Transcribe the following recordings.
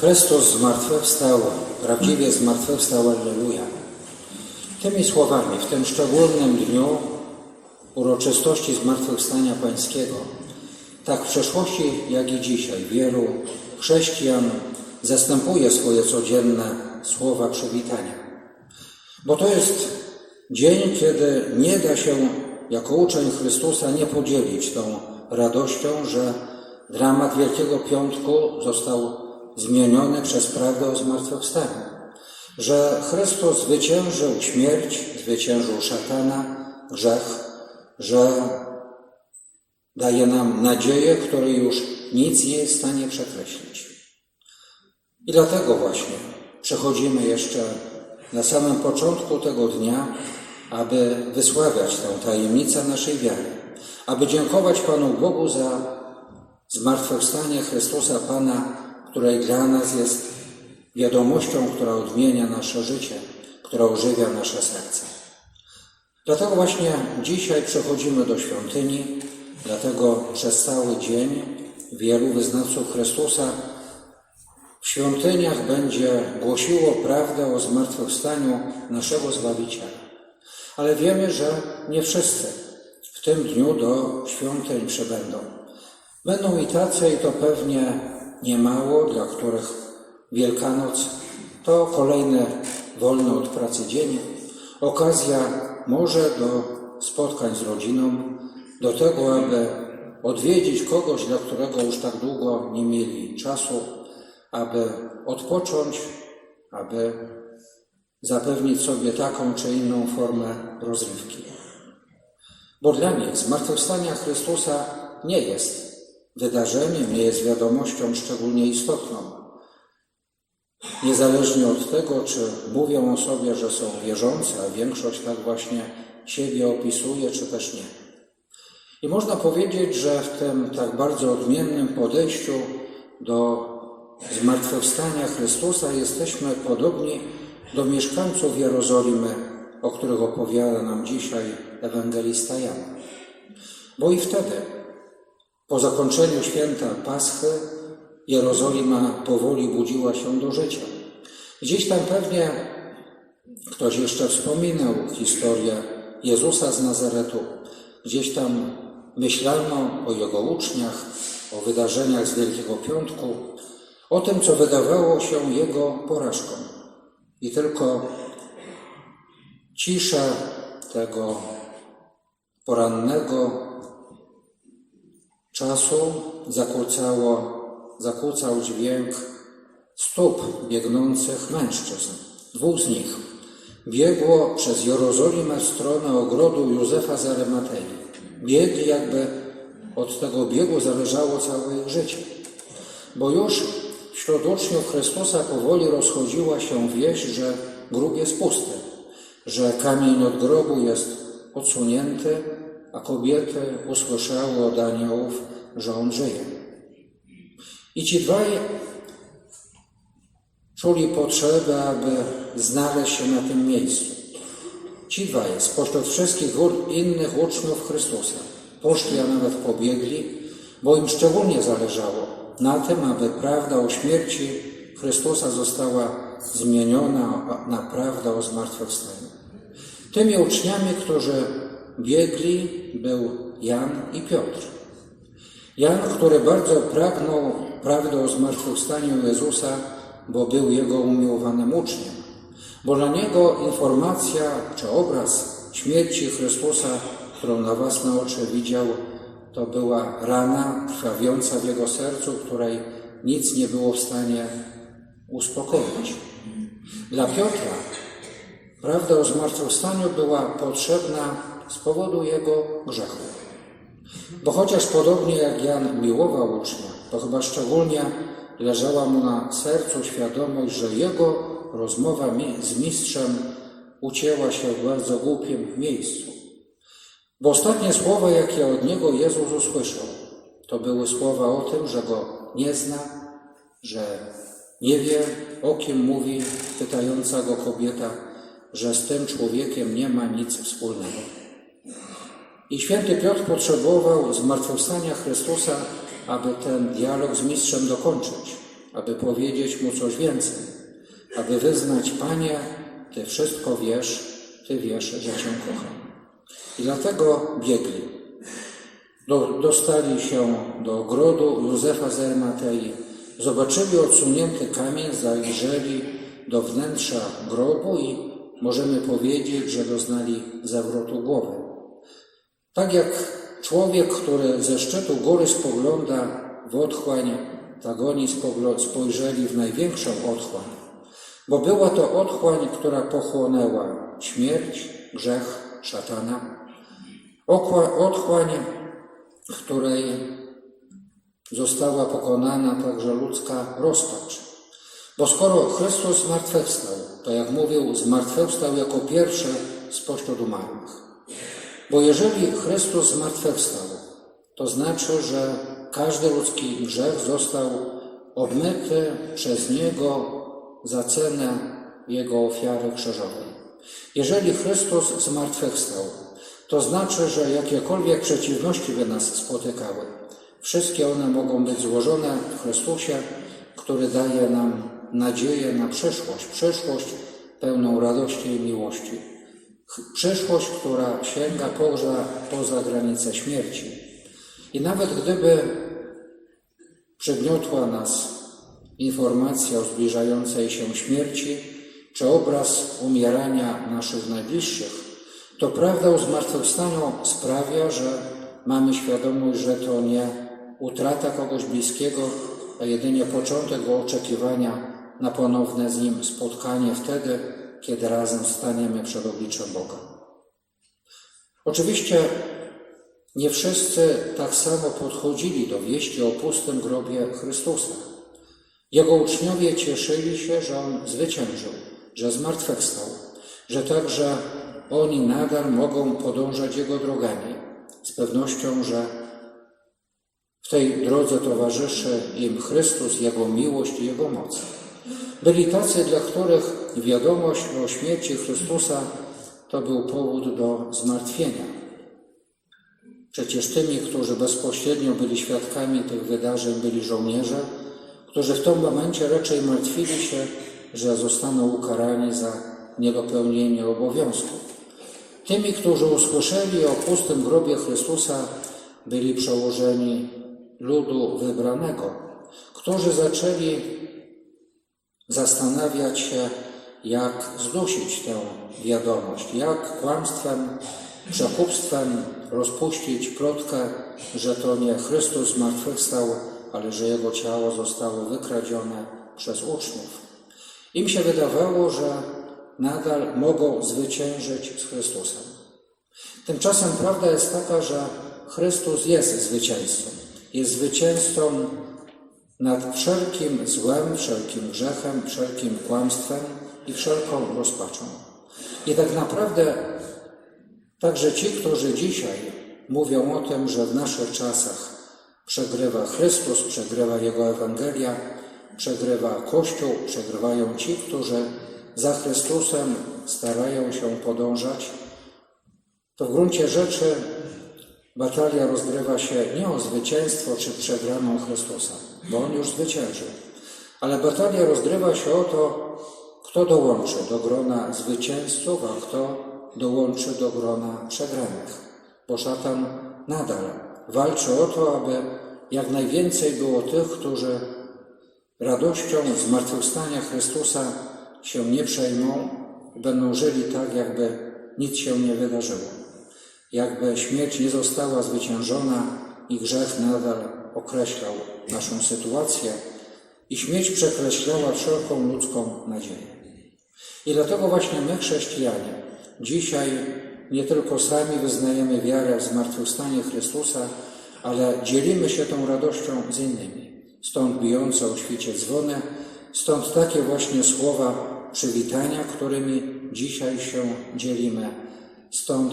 Chrystus zmartwychwstał, prawdziwie zmartwychwstał, Alleluja. Tymi słowami w tym szczególnym dniu uroczystości zmartwychwstania Pańskiego, tak w przeszłości, jak i dzisiaj, wielu chrześcijan zastępuje swoje codzienne słowa przywitania. Bo to jest dzień, kiedy nie da się jako uczeń Chrystusa nie podzielić tą radością, że dramat Wielkiego Piątku został zmieniony przez prawdę o zmartwychwstaniu. Że Chrystus zwyciężył śmierć, zwyciężył szatana, grzech, że daje nam nadzieję, której już nic nie jest w stanie przekreślić. I dlatego właśnie przechodzimy jeszcze na samym początku tego dnia, aby wysławiać tę tajemnicę naszej wiary, aby dziękować Panu Bogu za zmartwychwstanie Chrystusa Pana, której dla nas jest wiadomością, która odmienia nasze życie, która ożywia nasze serce. Dlatego właśnie dzisiaj przechodzimy do świątyni, dlatego przez cały dzień wielu wyznawców Chrystusa w świątyniach będzie głosiło prawdę o zmartwychwstaniu naszego Zbawiciela. Ale wiemy, że nie wszyscy w tym dniu do świątyń przybędą. Będą i tacy, i to pewnie niemało, dla których Wielkanoc to kolejny wolny od pracy dzień, okazja może do spotkań z rodziną, do tego, aby odwiedzić kogoś, dla którego już tak długo nie mieli czasu, aby odpocząć, aby zapewnić sobie taką czy inną formę rozrywki. Bo dla mnie zmartwychwstania Chrystusa nie jest wydarzeniem, nie jest wiadomością szczególnie istotną. Niezależnie od tego, czy mówią o sobie, że są wierzący, a większość tak właśnie siebie opisuje, czy też nie. I można powiedzieć, że w tym tak bardzo odmiennym podejściu do zmartwychwstania Chrystusa jesteśmy podobni do mieszkańców Jerozolimy, o których opowiada nam dzisiaj ewangelista Jan. Bo i wtedy, po zakończeniu święta Paschy, Jerozolima powoli budziła się do życia. Gdzieś tam pewnie ktoś jeszcze wspominał historię Jezusa z Nazaretu. Gdzieś tam myślano o jego uczniach, o wydarzeniach z Wielkiego Piątku, o tym, co wydawało się jego porażką. I tylko cisza tego porannego czasu zakłócało, zakłócał dźwięk stóp biegnących mężczyzn. Dwóch z nich biegło przez Jerozolimę w stronę ogrodu Józefa z Arymatei. Biegli jakby od tego biegu zależało całe ich życie. Bo już wśród uczniów Chrystusa powoli rozchodziła się wieść, że grób jest pusty, że kamień od grobu jest odsunięty, a kobiety usłyszały od aniołów, że on żyje. I ci dwaj czuli potrzebę, aby znaleźć się na tym miejscu. Ci dwaj spośród wszystkich innych uczniów Chrystusa poszli, a nawet pobiegli, bo im szczególnie zależało na tym, aby prawda o śmierci Chrystusa została zmieniona na prawdę o zmartwychwstaniu. Tymi uczniami, którzy biegli, był Jan i Piotr. Jan, który bardzo pragnął prawdy o zmartwychwstaniu Jezusa, bo był jego umiłowanym uczniem. Bo dla niego informacja czy obraz śmierci Chrystusa, którą na własne oczy widział, to była rana krwawiąca w jego sercu, której nic nie było w stanie uspokoić. Dla Piotra prawda o zmartwychwstaniu była potrzebna z powodu jego grzechu. Bo chociaż podobnie jak Jan miłował ucznia, to chyba szczególnie leżała mu na sercu świadomość, że jego rozmowa z mistrzem ucięła się w bardzo głupim miejscu. Bo ostatnie słowa, jakie od niego Jezus usłyszał, to były słowa o tym, że go nie zna, że nie wie, o kim mówi pytająca go kobieta, że z tym człowiekiem nie ma nic wspólnego. I święty Piotr potrzebował zmartwychwstania Chrystusa, aby ten dialog z mistrzem dokończyć, aby powiedzieć Mu coś więcej, aby wyznać, Panie, Ty wszystko wiesz, Ty wiesz, że Cię kocham. I dlatego biegli. Do, dostali się do ogrodu Józefa z Arimatei, zobaczyli odsunięty kamień, zajrzeli do wnętrza grobu i możemy powiedzieć, że doznali zawrotu głowy. Tak jak człowiek, który ze szczytu góry spogląda w otchłań, tak oni spojrzeli w największą otchłań, bo była to otchłań, która pochłonęła śmierć, grzech, szatana, otchłań, której została pokonana także ludzka rozpacz. Bo skoro Chrystus zmartwychwstał, to jak mówił, zmartwychwstał jako pierwszy spośród umarłych. Bo jeżeli Chrystus zmartwychwstał, to znaczy, że każdy ludzki grzech został obmyty przez Niego za cenę Jego ofiary krzyżowej. Jeżeli Chrystus zmartwychwstał, to znaczy, że jakiekolwiek przeciwności by nas spotykały, wszystkie one mogą być złożone w Chrystusie, który daje nam nadzieję na przyszłość, przyszłość pełną radości i miłości. Przyszłość, która sięga poza, poza granice śmierci. I nawet gdyby przygniotła nas informacja o zbliżającej się śmierci, czy obraz umierania naszych najbliższych, to prawda o zmartwychwstaniu sprawia, że mamy świadomość, że to nie utrata kogoś bliskiego, a jedynie początek oczekiwania na ponowne z Nim spotkanie wtedy, kiedy razem staniemy przed obliczem Boga. Oczywiście nie wszyscy tak samo podchodzili do wieści o pustym grobie Chrystusa. Jego uczniowie cieszyli się, że On zwyciężył, że zmartwychwstał, że także oni nadal mogą podążać Jego drogami, z pewnością, że w tej drodze towarzyszy im Chrystus, Jego miłość i Jego moc. Byli tacy, dla których wiadomość o śmierci Chrystusa to był powód do zmartwienia. Przecież tymi, którzy bezpośrednio byli świadkami tych wydarzeń, byli żołnierze, którzy w tym momencie raczej martwili się, że zostaną ukarani za niedopełnienie obowiązków. Tymi, którzy usłyszeli o pustym grobie Chrystusa, byli przełożeni ludu wybranego, którzy zaczęli zastanawiać się, jak zdusić tę wiadomość, jak kłamstwem, przekupstwem rozpuścić plotkę, że to nie Chrystus zmartwychwstał, ale że Jego ciało zostało wykradzione przez uczniów. Im się wydawało, że nadal mogą zwyciężyć z Chrystusem. Tymczasem prawda jest taka, że Chrystus jest zwycięzcą. Jest zwycięzcą nad wszelkim złem, wszelkim grzechem, wszelkim kłamstwem i wszelką rozpaczą. I tak naprawdę także ci, którzy dzisiaj mówią o tym, że w naszych czasach przegrywa Chrystus, przegrywa Jego Ewangelia, przegrywa Kościół, przegrywają ci, którzy za Chrystusem starają się podążać, to w gruncie rzeczy batalia rozgrywa się nie o zwycięstwo czy przegraną Chrystusa, bo On już zwyciężył, ale batalia rozgrywa się o to, kto dołączy do grona zwycięzców, a kto dołączy do grona przegranych. Bo szatan nadal walczy o to, aby jak najwięcej było tych, którzy radością zmartwychwstania Chrystusa się nie przejmą, będą żyli tak, jakby nic się nie wydarzyło. Jakby śmierć nie została zwyciężona i grzech nadal określał naszą sytuację i śmierć przekreślała wszelką ludzką nadzieję. I dlatego właśnie my, chrześcijanie, dzisiaj nie tylko sami wyznajemy wiarę w zmartwychwstanie Chrystusa, ale dzielimy się tą radością z innymi. Stąd bijące o świecie dzwony, stąd takie właśnie słowa przywitania, którymi dzisiaj się dzielimy. Stąd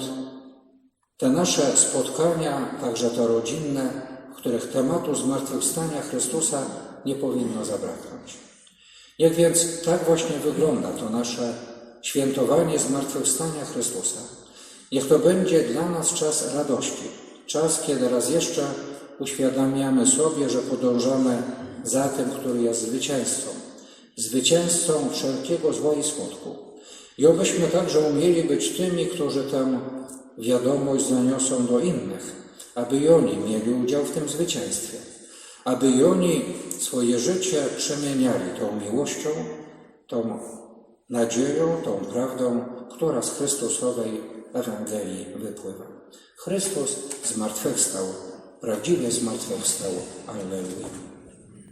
te nasze spotkania, także te rodzinne, których tematu zmartwychwstania Chrystusa nie powinno zabraknąć. Jak więc tak właśnie wygląda to nasze świętowanie zmartwychwstania Chrystusa. Niech to będzie dla nas czas radości, czas, kiedy raz jeszcze uświadamiamy sobie, że podążamy za tym, który jest zwycięzcą, zwycięzcą wszelkiego zła i smutku. I obyśmy także umieli być tymi, którzy tę wiadomość zaniosą do innych, aby i oni mieli udział w tym zwycięstwie, aby i oni swoje życie przemieniali tą miłością, tą nadzieją, tą prawdą, która z Chrystusowej Ewangelii wypływa. Chrystus zmartwychwstał, prawdziwie zmartwychwstał. Alleluja.